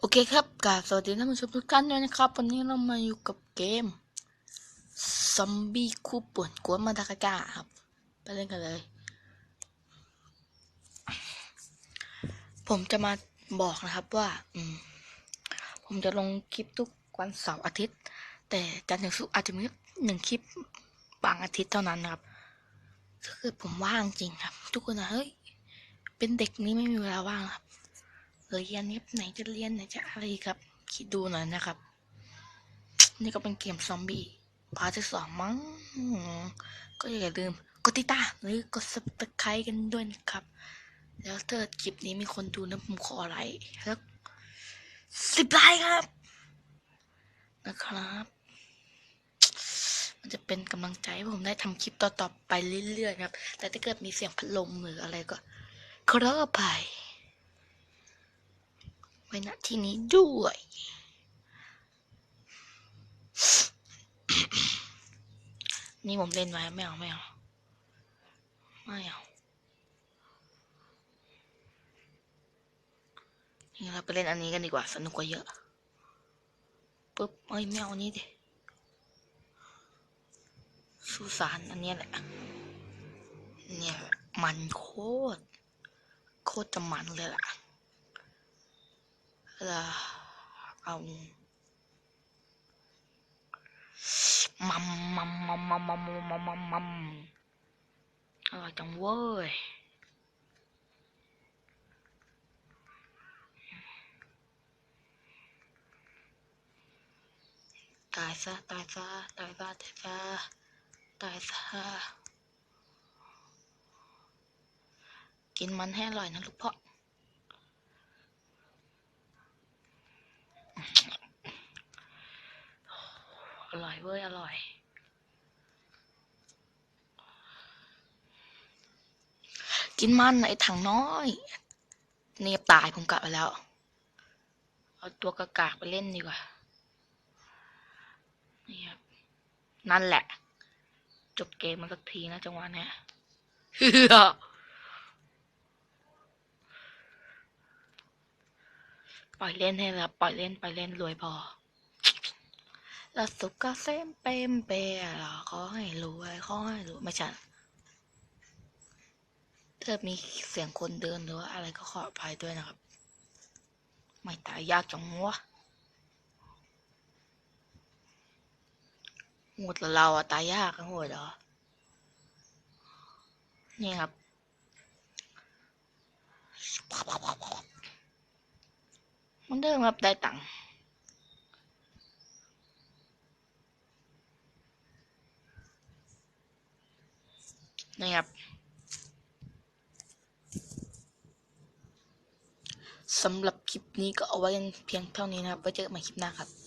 โอเคครับกราบสวัสดีท่านผู้ชมทุกท่านด้วยนะครับ วันนี้เรามาอยู่กับเกม ซอมบี้คู่ป่วนกวนมาดากัสกาครับ ไปเล่นกันเลย ผมจะมาบอกนะครับว่า ผมจะลงคลิปทุกวันเสาร์อาทิตย์ แต่จันทร์ถึงศุกร์อาจจะมีหนึ่งคลิปบางอาทิตย์เท่านั้นนะครับถ้าเกิดผมว่างจริงครับ ทุกคนนะเฮ้ยเป็นเด็กนี้ไม่มีเวลาว่างครับเรียนนี้ไหนจะเรียนไหนจะอะไรครับ คิดดูหน่อยนะครับ นี่ก็เป็นเกมซอมบี้พาร์ทที่สองมั้งก็อย่าลืมกดติดตามหรือกด subscribe กันด้วยนะครับ แล้วถ้าคลิปนี้มีคนดูนะผมขอไลค์สักสิบไลค์ครับ นะครับ มันจะเป็นกำลังใจให้ผมได้ทำคลิปต่อๆไปเรื่อยๆครับ แต่ถ้าเกิดมีเสียงพัดลมหรืออะไรก็ขออภัยไว้ณที่นี้ด้วย นี่ผมเล่นไว้ไม่เอาไม่เอาไม่เอานี่เราไปเล่นอันนี้กันดีกว่า สนุกกว่าเยอะปุ๊บเอ้ยไม่เอาอันนี้ดิ สุสานอันนี้แหละ เนี่ย มันโคตร โคตรจะมันเลยล่ะเราเอามัมมัมมัมมัมมัมมัมมัมมัมอร่อยจังเว้ยตายซะตายซะตายซะตายซะ ตายซะกินมันให้อร่อยนะลูกพ่ออร่อยเว้ย อร่อย กินมันไอ้ถังน้อย เนียบตายผมกลับไปแล้ว เอาตัวกากากไปเล่นดีกว่านี่ครับนั่นแหละ จบเกมมันสักทีนะจังหวะเนี้ยเฮือปล่อยเล่นให้แล้วปล่อยเล่นไปเล่นรวยพอแล้วสุขก็เส้นเปมเปรอขอให้รวยขอให้รวยไม่ใช่ถ้ามีเสียงคนเดินหรือว่าอะไรก็ขออภัยด้วยนะครับ ไม่ตายยากจังวะ หดละเราอะตายยากกันหดเหรอ นี่ครับ มันเดิมครับได้ตังค์นะครับสำหรับคลิปนี้ก็เอาไว้กันเพียงเท่านี้นะครับ ไว้เจอกันใหม่คลิปหน้าครับ